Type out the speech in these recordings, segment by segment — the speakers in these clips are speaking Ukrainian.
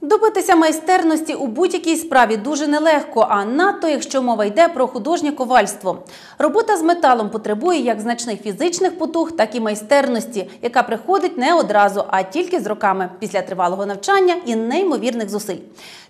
Добитися майстерності у будь-якій справі дуже нелегко, а надто якщо мова йде про художнє ковальство. Робота з металом потребує як значних фізичних потуг, так і майстерності, яка приходить не одразу, а тільки з роками після тривалого навчання і неймовірних зусиль.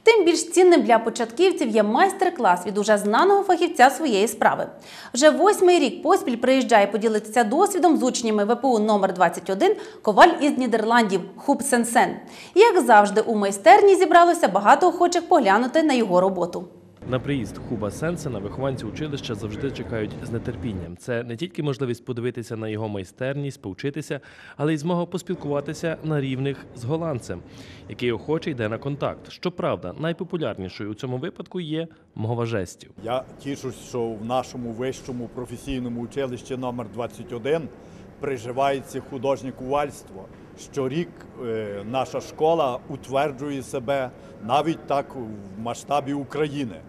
Тим більш цінним для початківців є майстер-клас від уже знаного фахівця своєї справи. Вже восьмий рік поспіль приїжджає поділитися досвідом з учнями ВПУ номер 21 коваль із Нідерландів Хуб Сенсен. Як завжди, у майстерні зібралося багато охочих поглянути на його роботу. На приїзд Хуба Сенсена вихованці училища завжди чекають з нетерпінням. Це не тільки можливість подивитися на його майстерність, повчитися, але й змога поспілкуватися на рівних з голландцем, який охоче йде на контакт. Щоправда, найпопулярнішою у цьому випадку є мова жестів. Я тішусь, що в нашому вищому професійному училищі номер 21 приживається художнє кувальство. Щорік е, наша школа утверджує себе навіть так в масштабі України.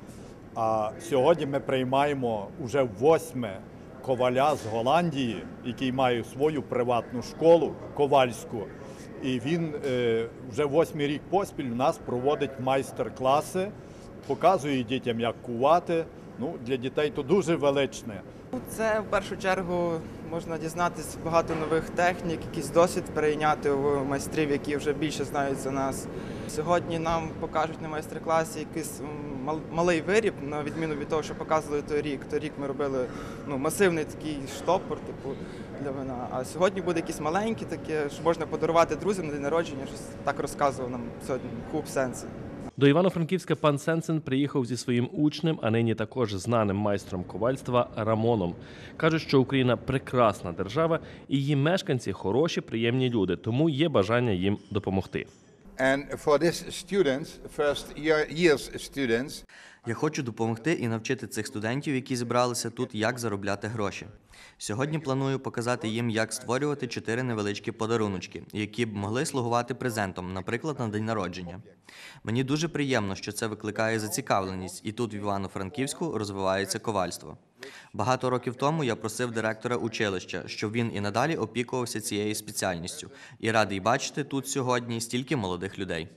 А сьогодні ми приймаємо уже восьме коваля з Голландії, який має свою приватну школу ковальську. І він е, вже восьмий рік поспіль у нас проводить майстер-класи, показує дітям, як кувати. Ну, для дітей то дуже величне. Це в першу чергу можна дізнатися багато нових технік, якийсь досвід перейняти у майстрів, які вже більше знають за нас. Сьогодні нам покажуть на майстер-класі якийсь малий виріб, на відміну від того, що показували той рік. Той ми робили ну, масивний такий штопор, типу для вина. А сьогодні буде якийсь маленький, таке, що можна подарувати друзям на день народження. Щось так розказував нам сьогодні Куб Сенси. До Івано-Франківська пан Сенсен приїхав зі своїм учнем, а нині також знаним майстром ковальства Рамоном. Каже, що Україна прекрасна держава, і її мешканці хороші, приємні люди, тому є бажання їм допомогти. And for this students, first year, years students, Я хочу допомогти і навчити цих студентів, які зібралися тут, як заробляти гроші. Сьогодні планую показати їм, як створювати чотири невеличкі подаруночки, які б могли слугувати презентом, наприклад, на день народження. Мені дуже приємно, що це викликає зацікавленість, і тут в Івано-Франківську розвивається ковальство. Багато років тому я просив директора училища, щоб він і надалі опікувався цією спеціальністю, і радий бачити тут сьогодні стільки молодих людей.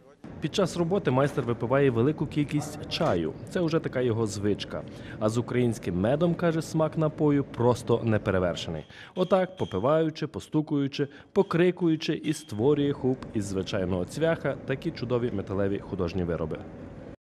Під час роботи майстер випиває велику кількість чаю. Це вже така його звичка. А з українським медом, каже, смак напою просто неперевершений. Отак, попиваючи, постукуючи, покрикуючи і створює хуб із звичайного цвяха такі чудові металеві художні вироби.